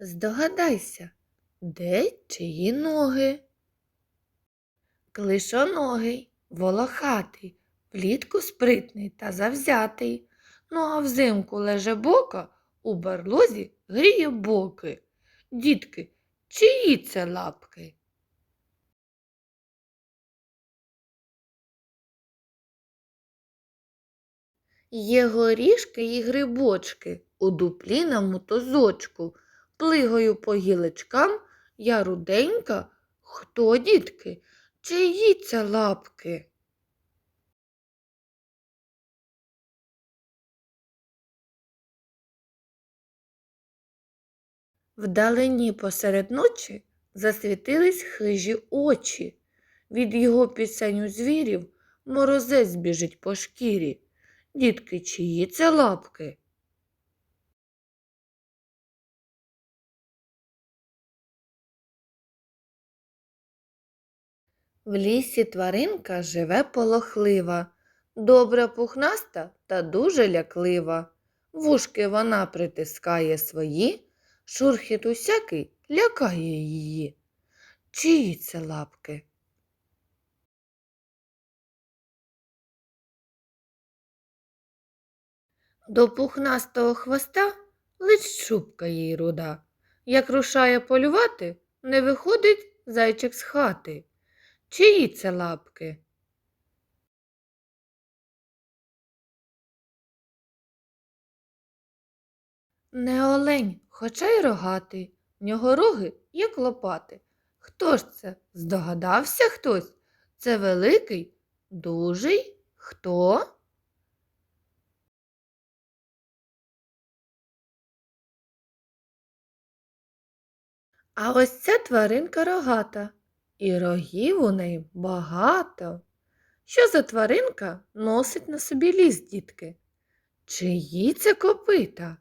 Здогадайся, де чиї ноги? Клишоногий, волохатий, влітку спритний та завзятий. Ну а взимку леже бока, у барлозі гріє боки. Дітки, чиї це лапки? Є горішки і грибочки у дуплі на мотозочку. Плигаю по гілочкам, я руденька. Хто, дітки? Чиї це лапки? Вдалині посеред ночі засвітились хижі очі. Від його пісень у звірів морозець біжить по шкірі. Дітки, чиї це лапки? В лісі тваринка живе полохлива, добра пухнаста та дуже ляклива. Вушки вона притискає свої, шурхіт усякий лякає її. Чиї це лапки? До пухнастого хвоста лиш шубка їй руда. Як рушає полювати, не виходить зайчик з хати. Чиї це лапки? Не олень, хоча й рогатий, в нього роги, як лопати. Хто ж це? Здогадався хтось? Це великий, дужий? Хто? А ось ця тваринка рогата, і рогів у неї багато. Що за тваринка носить на собі ліс, дітки? Чиї це копита?